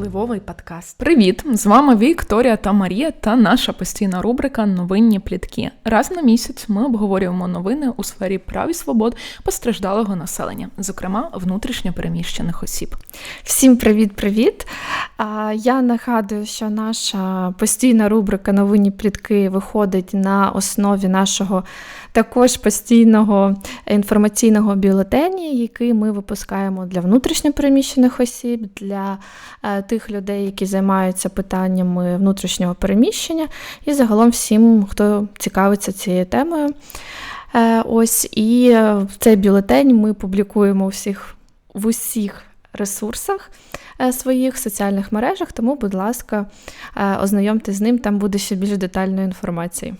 Впливовий подкаст. Привіт! З вами Вікторія та Марія та наша постійна рубрика Новинні плітки. Раз на місяць ми обговорюємо новини у сфері прав і свобод постраждалого населення, зокрема внутрішньо переміщених осіб. Всім привіт-привіт! Я нагадую, що наша постійна рубрика Новинні плітки виходить на основі нашого також постійного інформаційного бюлетені, який ми випускаємо для внутрішньопереміщених осіб, для е, тих людей, які займаються питаннями внутрішнього переміщення, і загалом всім, хто цікавиться цією темою. Е, ось і в цей бюлетень ми публікуємо всіх в усіх ресурсах е, своїх соціальних мережах, тому, будь ласка, ознайомтесь з ним, там буде ще більш детальної інформації.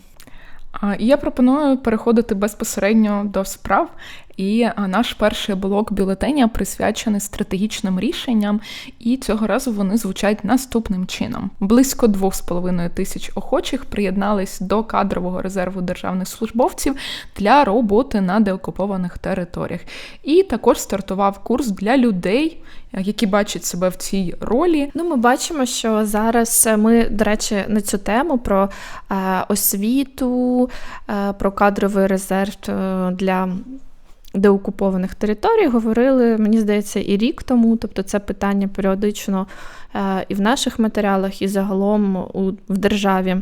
Я пропоную переходити безпосередньо до справ. І наш перший блок бюлетеня присвячений стратегічним рішенням, і цього разу вони звучать наступним чином: близько 2,5 тисяч охочих приєднались до кадрового резерву державних службовців для роботи на деокупованих територіях. І також стартував курс для людей, які бачать себе в цій ролі. Ну, ми бачимо, що зараз ми, до речі, на цю тему про е, освіту, е, про кадровий резерв е, для деокупованих територій говорили, мені здається, і рік тому. Тобто це питання періодично е, і в наших матеріалах, і загалом у, в державі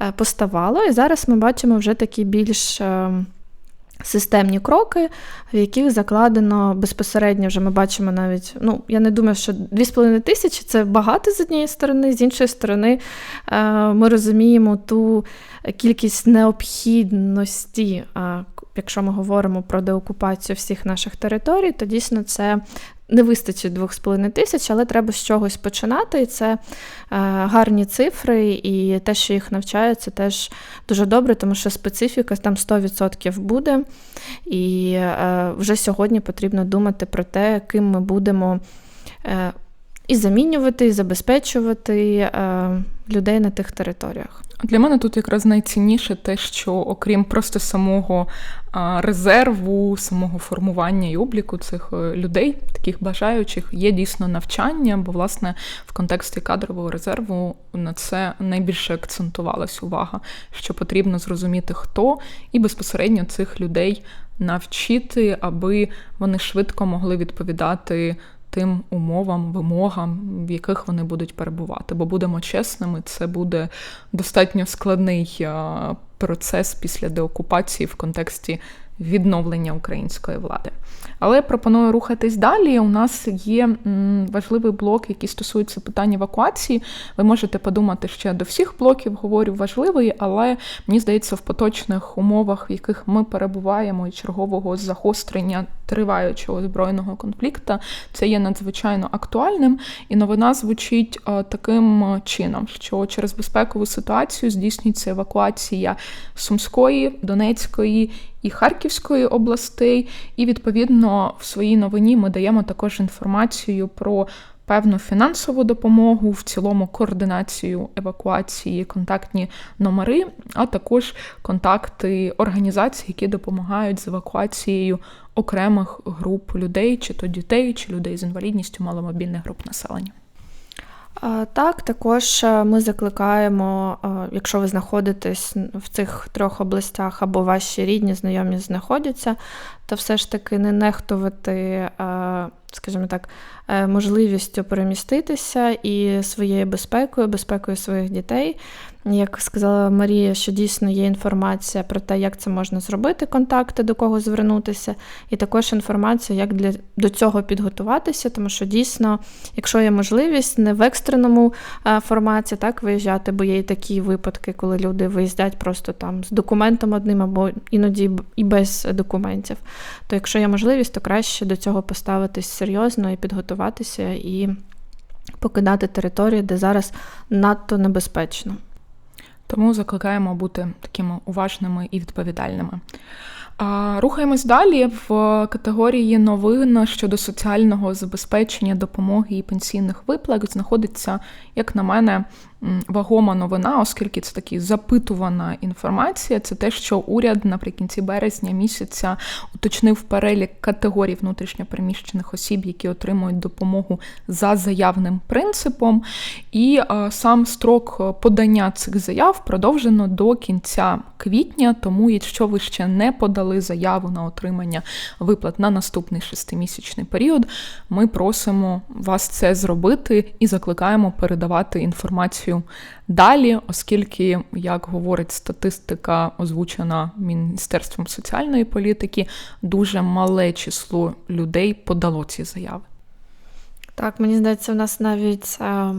е, поставало. І зараз ми бачимо вже такі більш. Е, системні кроки, в яких закладено безпосередньо вже ми бачимо навіть, ну я не думаю, що 2,5 тисячі це багато з однієї сторони, з іншої сторони, ми розуміємо ту кількість необхідності якщо ми говоримо про деокупацію всіх наших територій, то дійсно це не вистачить 2,5 тисяч, але треба з чогось починати. І це е, гарні цифри, і те, що їх навчають, це теж дуже добре, тому що специфіка там 100% буде. І е, вже сьогодні потрібно думати про те, ким ми будемо. Е, і замінювати, і забезпечувати е, людей на тих територіях. Для мене тут якраз найцінніше те, що окрім просто самого резерву, самого формування і обліку цих е, людей, таких бажаючих, є дійсно навчання, бо, власне, в контексті кадрового резерву на це найбільше акцентувалась увага, що потрібно зрозуміти, хто і безпосередньо цих людей навчити, аби вони швидко могли відповідати тим умовам, вимогам, в яких вони будуть перебувати. Бо будемо чесними, це буде достатньо складний процес після деокупації в контексті відновлення української влади. Але пропоную рухатись далі. У нас є важливий блок, який стосується питань евакуації. Ви можете подумати, я до всіх блоків говорю важливий, але мені здається, в поточних умовах, в яких ми перебуваємо, і чергового загострення триваючого збройного конфлікту, це є надзвичайно актуальним. І новина звучить е, таким чином, що через безпекову ситуацію здійснюється евакуація Сумської, Донецької і Харківської областей, і відповідно в своїй новині ми даємо також інформацію про певну фінансову допомогу, в цілому координацію евакуації, контактні номери, а також контакти організацій, які допомагають з евакуацією окремих груп людей, чи то дітей, чи людей з інвалідністю, маломобільних груп населення. Так, також е, ми закликаємо, е, якщо ви знаходитесь в цих трьох областях або ваші рідні, знайомі знаходяться, то все ж таки не нехтувати, е, скажімо так, можливістю переміститися і своєю безпекою, безпекою своїх дітей. Як сказала Марія, що дійсно є інформація про те, як це можна зробити, контакти, до кого звернутися, і також інформація, як для до цього підготуватися, тому що дійсно, якщо є можливість, не в екстреному форматі так виїжджати, бо є і такі випадки, коли люди виїздять просто там з документом одним або іноді і без документів. То якщо є можливість, то краще до цього поставитись серйозно і підготуватися і покидати територію, де зараз надто небезпечно. Тому закликаємо бути такими уважними і відповідальними. Рухаємось далі в категорії новин щодо соціального забезпечення допомоги і пенсійних виплат знаходиться, як на мене, вагома новина, оскільки це такі запитувана інформація. Це те, що уряд наприкінці березня місяця уточнив перелік категорій внутрішньопереміщених осіб, які отримують допомогу за заявним принципом. І сам строк подання цих заяв продовжено до кінця квітня. Тому, якщо ви ще не подали заяву на отримання виплат на наступний шестимісячний період, ми просимо вас це зробити і закликаємо передавати інформацію далі, оскільки, як говорить статистика, озвучена Міністерством соціальної політики, дуже мале число людей подало ці заяви. Так, мені здається, в нас навіть е,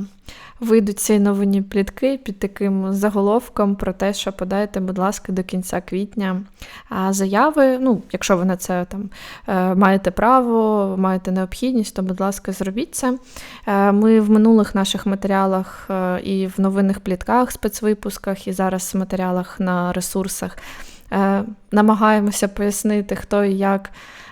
вийдуть ці новинні плітки під таким заголовком про те, що подайте, будь ласка, до кінця квітня е, заяви. Ну, якщо ви на це там е, маєте право, маєте необхідність, то, будь ласка, зробіть це. Е, ми в минулих наших матеріалах і в новинних плітках, спецвипусках, і зараз в матеріалах на ресурсах намагаємося пояснити, хто і як.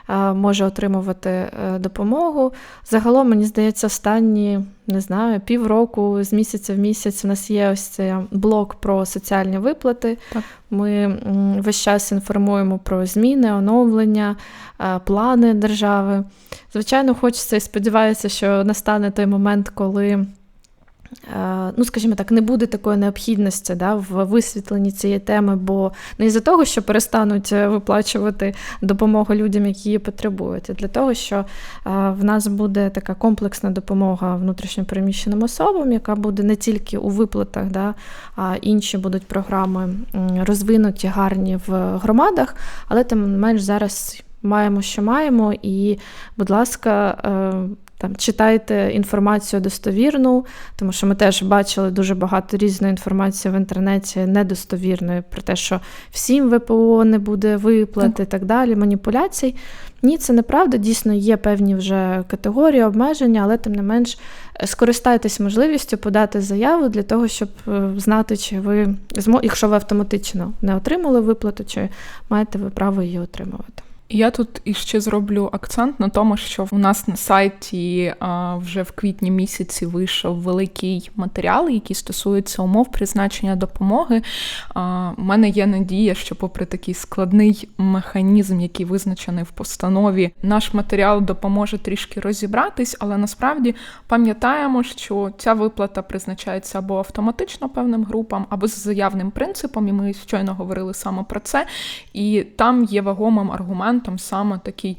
Е, може отримувати е, допомогу. Загалом, мені здається, останні не знаю, півроку з місяця в місяць у нас є ось цей блок про соціальні виплати. Так. Ми весь час інформуємо про зміни, оновлення, е, плани держави. Звичайно, хочеться і сподіваюся, що настане той момент, коли. Е, ну, скажімо так, не буде такої необхідності да, в висвітленні цієї теми, бо не із-за того, що перестануть е, виплачувати допомогу людям, які її потребують, а для того, що е, в нас буде така комплексна допомога внутрішньопереміщеним особам, яка буде не тільки у виплатах, да, а інші будуть програми розвинуті, гарні в громадах, але тим менш зараз маємо, що маємо, і, будь ласка, там читайте інформацію достовірну, тому що ми теж бачили дуже багато різної інформації в інтернеті недостовірної про те, що всім ВПО не буде виплати і так далі, маніпуляцій. Ні, це неправда. Дійсно, є певні вже категорії, обмеження, але тим не менш скористайтесь можливістю подати заяву для того, щоб е, знати, чи ви якщо ви автоматично не отримали виплату, чи маєте ви право її отримувати. Я тут іще зроблю акцент на тому, що у нас на сайті вже в квітні місяці вийшов великий матеріал, який стосується умов призначення допомоги. У мене є надія, що, попри такий складний механізм, який визначений в постанові, наш матеріал допоможе трішки розібратись, але насправді пам'ятаємо, що ця виплата призначається або автоматично певним групам, або з заявним принципом, і ми щойно говорили саме про це. І там є вагомим аргументом інструментом саме такий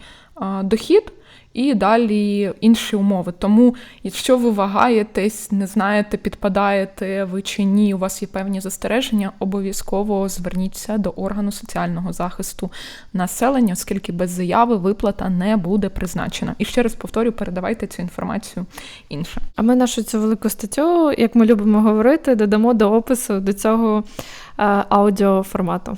дохід. І далі інші умови. Тому, якщо ви вагаєтесь, не знаєте, підпадаєте ви чи ні, у вас є певні застереження, обов'язково зверніться до органу соціального захисту населення, оскільки без заяви виплата не буде призначена. І ще раз повторю, передавайте цю інформацію іншим. А ми нашу цю велику статтю, як ми любимо говорити, додамо до опису до цього аудіоформату.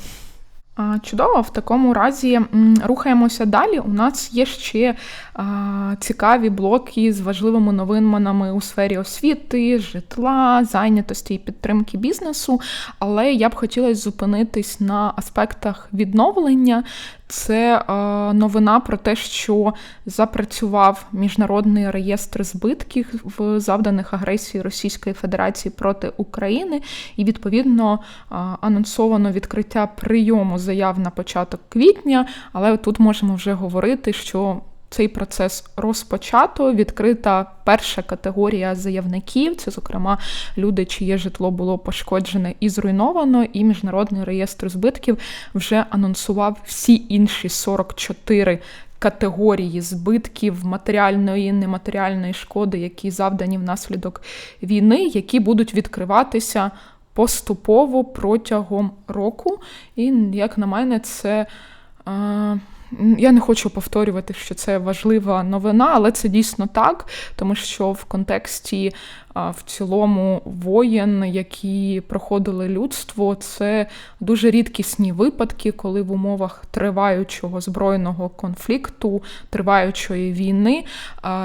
Чудово, в такому разі рухаємося далі. У нас є ще цікаві блоки з важливими новинами у сфері освіти, житла, зайнятості і підтримки бізнесу. Але я б хотіла зупинитись на аспектах відновлення. Це е, новина про те, що запрацював міжнародний реєстр збитків в завданих агресії Російської Федерації проти України, і відповідно е, анонсовано відкриття прийому заяв на початок квітня. Але тут можемо вже говорити, що цей процес розпочато. Відкрита перша категорія заявників, це, зокрема, люди, чиє житло було пошкоджене і зруйновано, і міжнародний реєстр збитків вже анонсував всі інші 44 категорії збитків матеріальної нематеріальної шкоди, які завдані внаслідок війни, які будуть відкриватися поступово протягом року. І, як на мене, це. Я не хочу повторювати, що це важлива новина, але це дійсно так, тому що в контексті в цілому воєн, які проходили людство, це дуже рідкісні випадки, коли в умовах триваючого збройного конфлікту, триваючої війни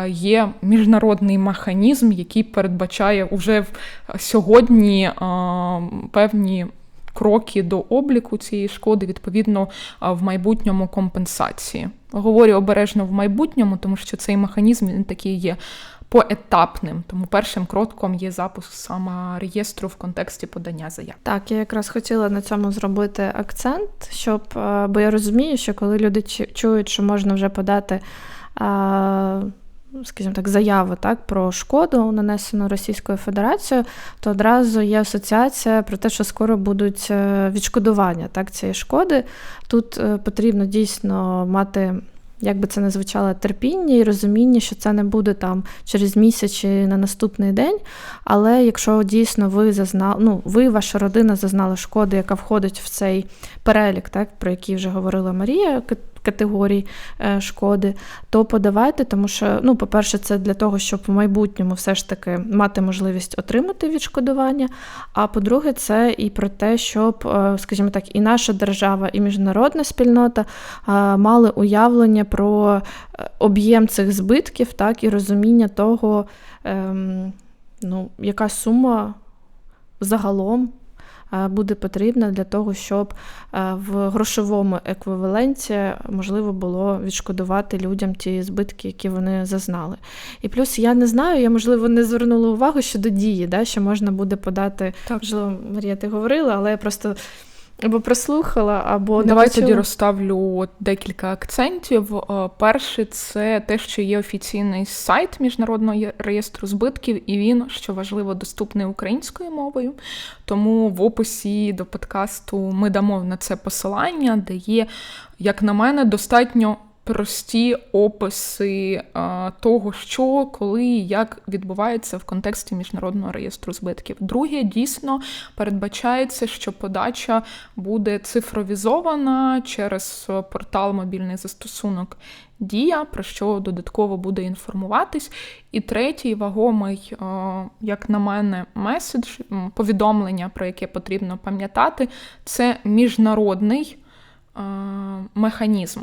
є міжнародний механізм, який передбачає уже сьогодні певні кроки до обліку цієї шкоди, відповідно, в майбутньому компенсації. Говорю обережно в майбутньому, тому що цей механізм він такий є поетапним. Тому першим кроком є запуск саме реєстру в контексті подання заяв. Так, я якраз хотіла на цьому зробити акцент, щоб е, бо я розумію, що коли люди чують, що можна вже подати. Скажімо так, заяви так, про шкоду, нанесену Російською Федерацією, то одразу є асоціація про те, що скоро будуть е, відшкодування так, цієї шкоди. Тут е, потрібно дійсно мати як би це не звучало, терпіння і розуміння, що це не буде там через місяць чи на наступний день. Але якщо дійсно ви зазнали, ну ви, ваша родина зазнала шкоди, яка входить в цей перелік, так про який вже говорила Марія, категорій е, шкоди, то подавайте, тому що, ну, по-перше, це для того, щоб в майбутньому все ж таки мати можливість отримати відшкодування. А по-друге, це і про те, щоб, е, скажімо так, і наша держава, і міжнародна спільнота е, мали уявлення про об'єм цих збитків, так, і розуміння того, ем, ну, яка сума загалом буде потрібна для того, щоб в грошовому еквіваленті можливо було відшкодувати людям ті збитки, які вони зазнали. І плюс я не знаю, я можливо не звернула увагу щодо дії, да, що можна буде подати. Так. Можливо, Марія, ти говорила, але я просто. Або прослухала, або не Давай тоді розставлю декілька акцентів. Е, перший це те, що є офіційний сайт міжнародного реєстру збитків, і він, що важливо, доступний українською мовою. Тому в описі до подкасту ми дамо на це посилання, де є, як на мене, достатньо прості описи того, що, коли і як відбувається в контексті міжнародного реєстру збитків. Друге, дійсно передбачається, що подача буде цифровізована через портал мобільний застосунок. Дія, про що додатково буде інформуватись. І третій вагомий, як на мене, меседж, повідомлення, про яке потрібно пам'ятати, це міжнародний механізм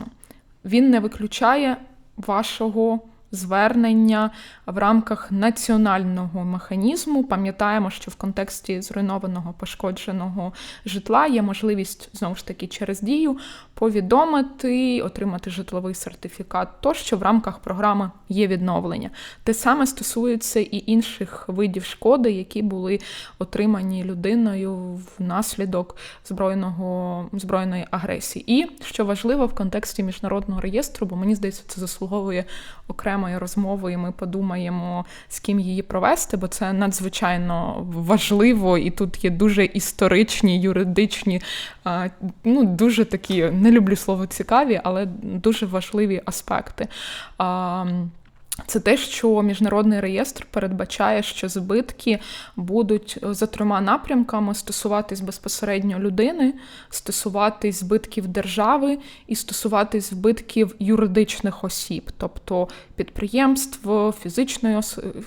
він не виключає вашого звернення в рамках національного механізму. Пам'ятаємо, що в контексті зруйнованого пошкодженого житла є можливість знову ж таки через дію повідомити, отримати житловий сертифікат, тощо в рамках програми є відновлення. Те саме стосується і інших видів шкоди, які були отримані людиною внаслідок збройного збройної агресії. І що важливо в контексті міжнародного реєстру, бо мені здається, це заслуговує окремої розмови, і ми подумаємо, з ким її провести, бо це надзвичайно важливо, і тут є дуже історичні, юридичні, ну дуже такі не люблю слово цікаві, але дуже важливі аспекти. Це те, що міжнародний реєстр передбачає, що збитки будуть е, за трьома напрямками стосуватись безпосередньо людини, стосуватись збитків держави і стосуватись збитків юридичних осіб, тобто підприємств, фізичної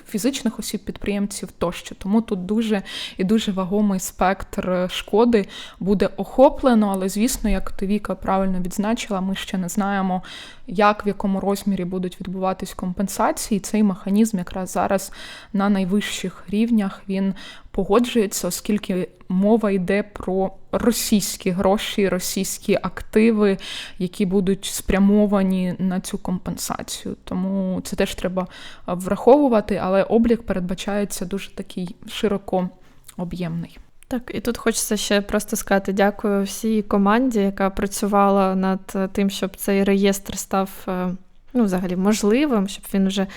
фізичних осіб, підприємців тощо. Тому тут дуже і дуже вагомий спектр шкоди буде охоплено, але звісно, як Товіка правильно відзначила, ми ще не знаємо, як в якому розмірі будуть відбуватись компенсації. Цей механізм якраз зараз на найвищих рівнях він погоджується, оскільки мова йде про російські гроші, російські активи, які будуть спрямовані на цю компенсацію. Тому це теж треба враховувати, але облік передбачається дуже такий широко об'ємний. Так, і тут хочеться ще просто сказати дякую всій команді, яка працювала над тим, щоб цей реєстр став е, ну, взагалі можливим, щоб він вже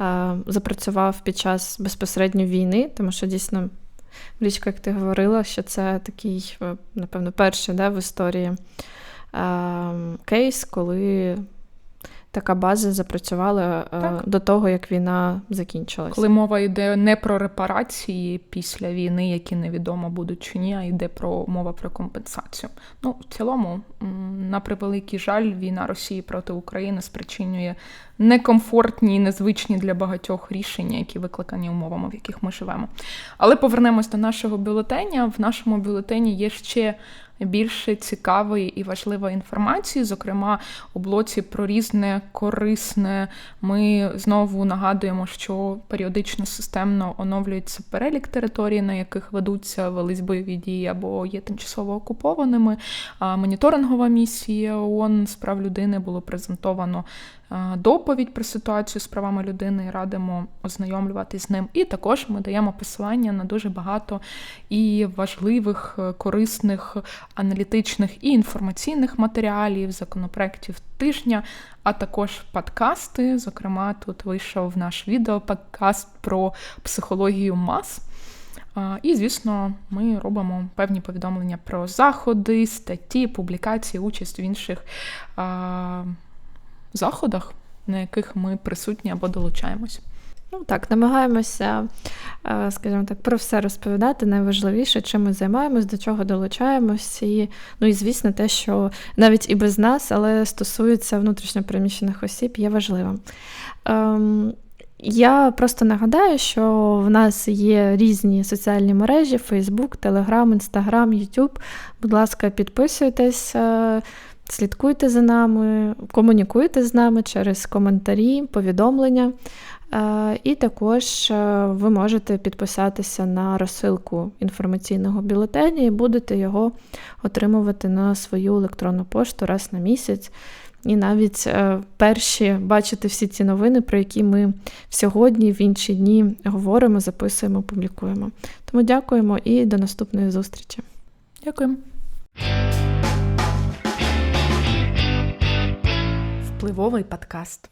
е, запрацював під час безпосередньо війни, тому що дійсно, Річка, як ти говорила, що це такий, напевно, перший да, в історії кейс, коли така база запрацювала е, так. до того, як війна закінчилась. Коли мова йде не про репарації після війни, які невідомо будуть чи ні, а йде про мова про компенсацію. Ну, в цілому, на превеликий жаль, війна Росії проти України спричинює некомфортні і незвичні для багатьох рішення, які викликані умовами, в яких ми живемо. Але повернемось до нашого бюлетеня. В нашому бюлетені є ще більше цікавої і важливої інформації, зокрема у блоці про різне корисне. Ми знову нагадуємо, що періодично системно оновлюється перелік територій, на яких ведуться велись бойові дії або є тимчасово окупованими. Моніторингова місія ООН з прав людини було презентовано доповідь про ситуацію з правами людини. Радимо ознайомлюватись з ним. І також ми даємо посилання на дуже багато і важливих, е, корисних, аналітичних і інформаційних матеріалів, законопроєктів тижня, а також подкасти. Зокрема, тут вийшов наш відеоподкаст про психологію мас. І, звісно, ми робимо певні повідомлення про заходи, статті, публікації, участь в інших заходах, на яких ми присутні або долучаємось. Ну так, намагаємося, е, скажімо так, про все розповідати. Найважливіше, чим ми займаємось, до чого долучаємось. І, ну і звісно, те, що навіть і без нас, але стосується внутрішньопереміщених осіб, є важливим. Ем, я просто нагадаю, що в нас є різні соціальні мережі: Facebook, Telegram, Instagram, YouTube. Будь ласка, підписуйтесь. е, Слідкуйте за нами, комунікуйте з нами через коментарі, повідомлення. Е, І також е, ви можете підписатися на розсилку інформаційного бюлетеня і будете його отримувати на свою електронну пошту раз на місяць. І навіть е, перші бачити всі ці новини, про які ми сьогодні, в інші дні говоримо, записуємо, публікуємо. Тому дякуємо і до наступної зустрічі. Дякуємо. Впливовий подкаст.